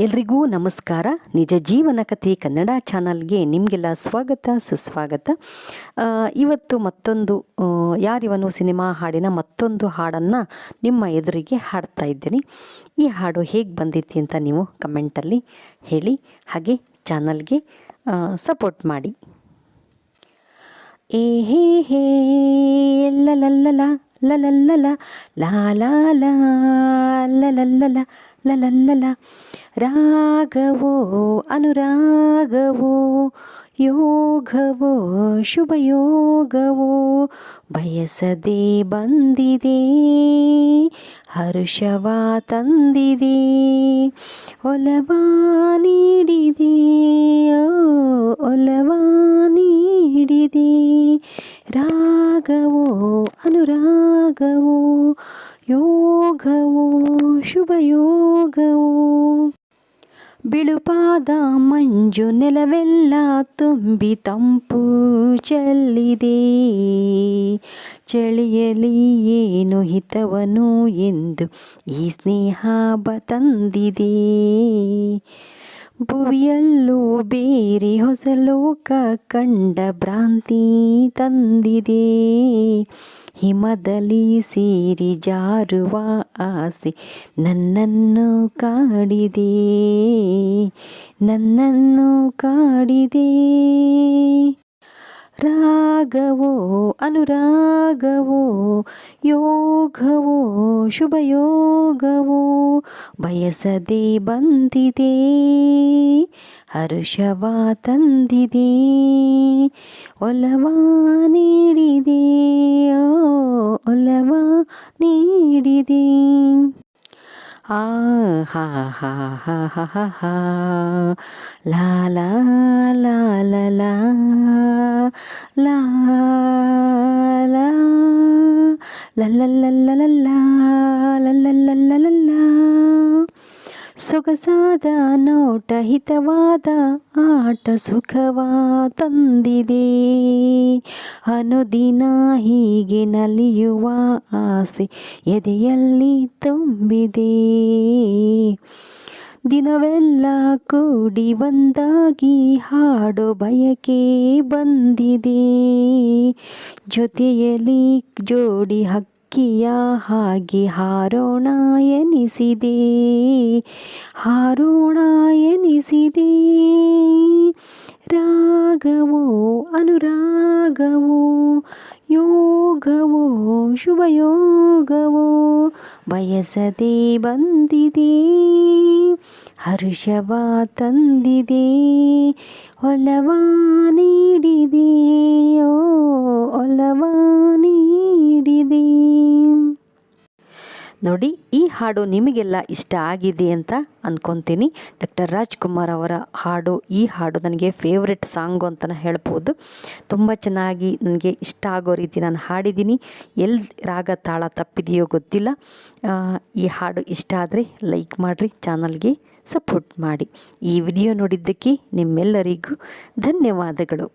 ಎಲ್ರಿಗೂ ನಮಸ್ಕಾರ. ನಿಜ ಜೀವನ ಕಥೆ ಕನ್ನಡ ಚಾನಲ್ಗೆ ನಿಮಗೆಲ್ಲ ಸ್ವಾಗತ, ಸುಸ್ವಾಗತ. ಇವತ್ತು ಮತ್ತೊಂದು ಯಾರಿವನು ಸಿನಿಮಾ ಹಾಡಿನ ಮತ್ತೊಂದು ಹಾಡನ್ನು ನಿಮ್ಮ ಎದುರಿಗೆ ಹಾಡ್ತಾ ಇದ್ದೀನಿ. ಈ ಹಾಡು ಹೇಗೆ ಬಂದಿತ್ತು ಅಂತ ನೀವು ಕಮೆಂಟಲ್ಲಿ ಹೇಳಿ, ಹಾಗೆ ಚಾನಲ್ಗೆ ಸಪೋರ್ಟ್ ಮಾಡಿ. ಏ ಹೇ ಹೇ ಲಲಲ್ಲಲ ಲಲಲ್ಲಲ ಲಾ ಲಾ ಲಾ ಲಲಲ್ಲಲ ಲಲಲ್ಲಲ ರಾಗವೋ ಅನುರಾಗವೋ, ಯೋಗವೋ, ಶುಭಯೋಗವೋ, ಬಯಸದೆ ಬಂದಿದೆ, ಹರುಷವ ತಂದಿದೆ. ಒಲವ ನೀಡಿದೆ. ರಾಗವೋ ಅನುರಾಗವೋ, ಯೋಗವೋ, ಶುಭಯೋಗವೋ. ಬಿಳುಪಾದ ಮಂಜು ನೆಲವೆಲ್ಲ ತುಂಬಿ ತಂಪು ಚೆಲ್ಲಿದೆ. ಚಳಿಯಲಿ ಏನು ಹಿತವನು ಎಂದು ಈ ಸ್ನೇಹ ಬತಂದಿದೆ ತಂದಿದೆ. ಭುವಿಯಲ್ಲೂ ಬೇರೆ ಹೊಸ ಲೋಕ ಕಂಡ ಭ್ರಾಂತಿ ತಂದಿದೆ. ಹಿಮದಲ್ಲಿ ಸೇರಿ ಜಾರುವ ಆಸೆ ನನ್ನನ್ನು ಕಾಡಿದೆ. ನನ್ನನ್ನು ಕಾಡಿದೆ. ರಾಗವೋ ಅನುರಾಗವೋ ಯೋಗವೋ ಶುಭಯೋಗವೋ ಬಯಸದೆ ಬಂದಿದೆ ಹರುಷವ ತಂದಿದೆ ಒಲವ ನೀಡಿದೆ ಒಲವ ನೀಡಿದೆ. ஆ ஹா ஹா ஹா ஹா ஹா லா லா லா லா லா லா லா ಸೊಗಸಾದ ನೋಟ ಹಿತವಾದ ಆಟ ಸುಖವ ತಂದಿದೆ ಅನುದಿನ ಹೀಗೆ ನಲಿಯುವ ಆಸೆ ಎದೆಯಲ್ಲಿ ತುಂಬಿದೆ. ದಿನವೆಲ್ಲ ಕೂಡಿ ಬಂದಾಗಿ ಹಾಡು ಬಯಕೆ ಬಂದಿದೆ. ಜೊತೆಯಲ್ಲಿ ಜೋಡಿ ಹಕ್ಕಿಯ ಹಾಗೆ ಹಾರೋಣ ಎನಿಸಿದೆ. ಹಾರೋಣ ಎನಿಸಿದೆ. ರಾಗವೋ ಅನುರಾಗವೋ ಯೋಗವೋ ಶುಭಯೋಗವೋ ಬಯಸದೆ ಬಂದಿದೆ ಹರ್ಷವ ತಂದಿದೆ ಒಲವ ನೀಡಿದೆ ಓ ಒಲವ ನೀಡಿದೆ ನೋಡಿ, ಈ ಹಾಡು ನಿಮಗೆಲ್ಲ ಇಷ್ಟ ಆಗಿದೆ ಅಂತ ಅಂದ್ಕೊತೀನಿ ಡಾಕ್ಟರ್ ರಾಜ್ಕುಮಾರ್ ಅವರ ಹಾಡು, ಈ ಹಾಡು ನನಗೆ ಫೇವ್ರೆಟ್ ಸಾಂಗು ಅಂತಲೇ ಹೇಳ್ಬೋದು. ತುಂಬ ಚೆನ್ನಾಗಿ ನನಗೆ ಇಷ್ಟ ಆಗೋ ರೀತಿ ನಾನು ಹಾಡಿದ್ದೀನಿ. ಎಲ್ಲಿ ರಾಗ ತಾಳ ತಪ್ಪಿದೆಯೋ ಗೊತ್ತಿಲ್ಲ. ಈ ಹಾಡು ಇಷ್ಟ ಆದರೆ ಲೈಕ್ ಮಾಡಿರಿ, ಚಾನಲ್ಗೆ ಸಪೋರ್ಟ್ ಮಾಡಿ. ಈ ವಿಡಿಯೋ ನೋಡಿದ್ದಕ್ಕೆ ನಿಮ್ಮೆಲ್ಲರಿಗೂ ಧನ್ಯವಾದಗಳು.